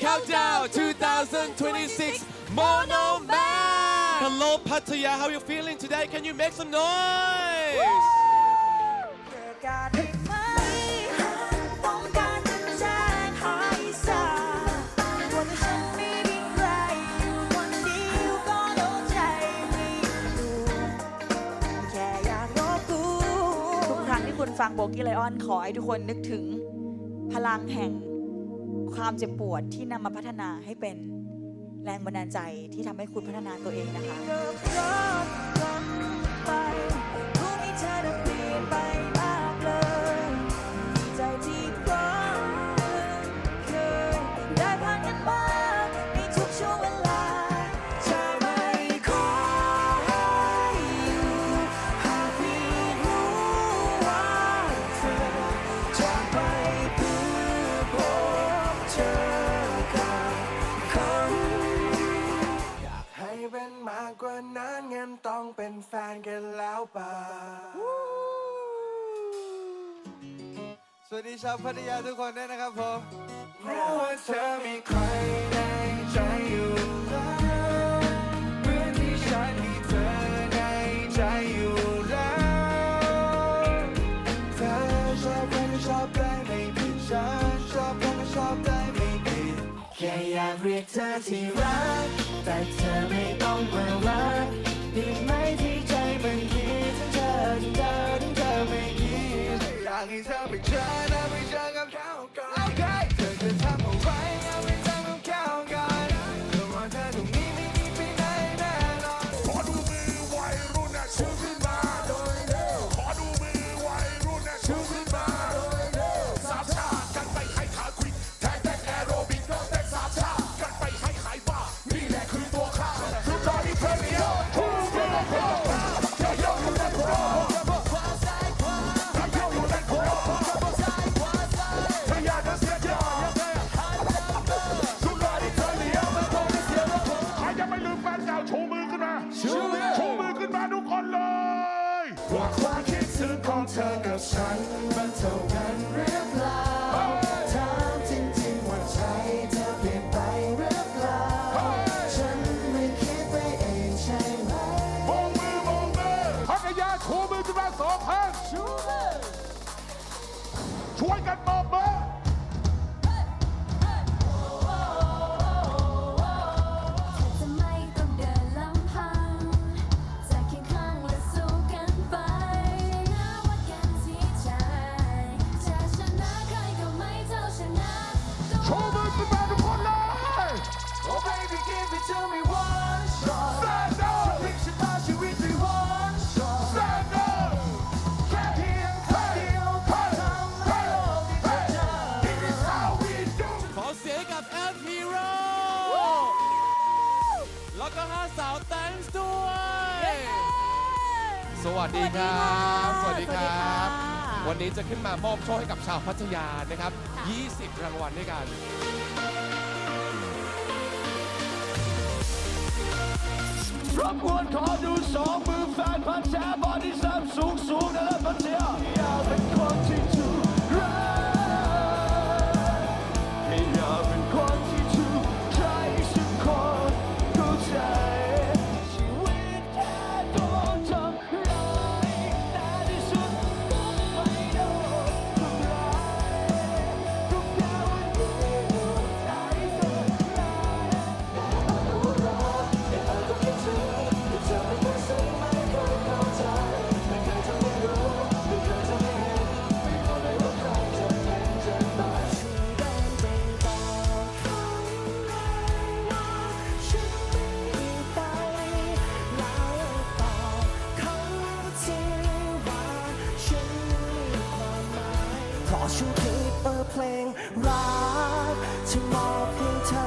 Countdown 2026 Mono Man Hello Pattaya how you feeling today Can you make some noise การได้ไหมต้องการจะแจ้งให้ทราบว่าฉันไม่มีใครอยู่คนเดียวก็เอาใจไม่อยู่แค่อยากรบกูทุกครั้งที่คุณฟังโบกี้ไลออนขอให้ทุกคนนึกถึงพลังแห่ง ความเจ็บปวดที่นำมาพัฒนาให้เป็นแรงบันดาลใจที่ทำให้คุณพัฒนาตัวเองนะคะ เป็นมากกว่านั้นงั้นต้องเป็นแฟนกันแล้วป่ะสวัสดีชาวพัทยาทุกคนด้วยนะครับผมรู้ว่าเธอมีใครในใจอยู่แล้วเหมือนที่ฉันมีเธอในใจอยู่แล้วเธอชอบใครก็ชอบได้ไม่ผิดฉันชอบใครก็ชอบได้ไม่ผิดแค่อยากเรียกเธอที่รัก แต่เธอไม่ต้องมารัก ชูมือขึ้นมา ชูมือ ชูมือขึ้นมาทุกคนเลย ว่าความคิดถึงของเธอกับฉันมันเท่า สวัสดีครับ สวัสดีครับ วันนี้จะขึ้นมามอบโชคให้กับชาวพัทยานะครับ20 รางวัลด้วยกัน รบกวนขอดูสองมือแฟนพันแท้บอดี้แซมสูงสูงนะพันเทียอยากเป็นคนที่ ฉันคิดเปิดเพลงรักที่มอบให้เธอ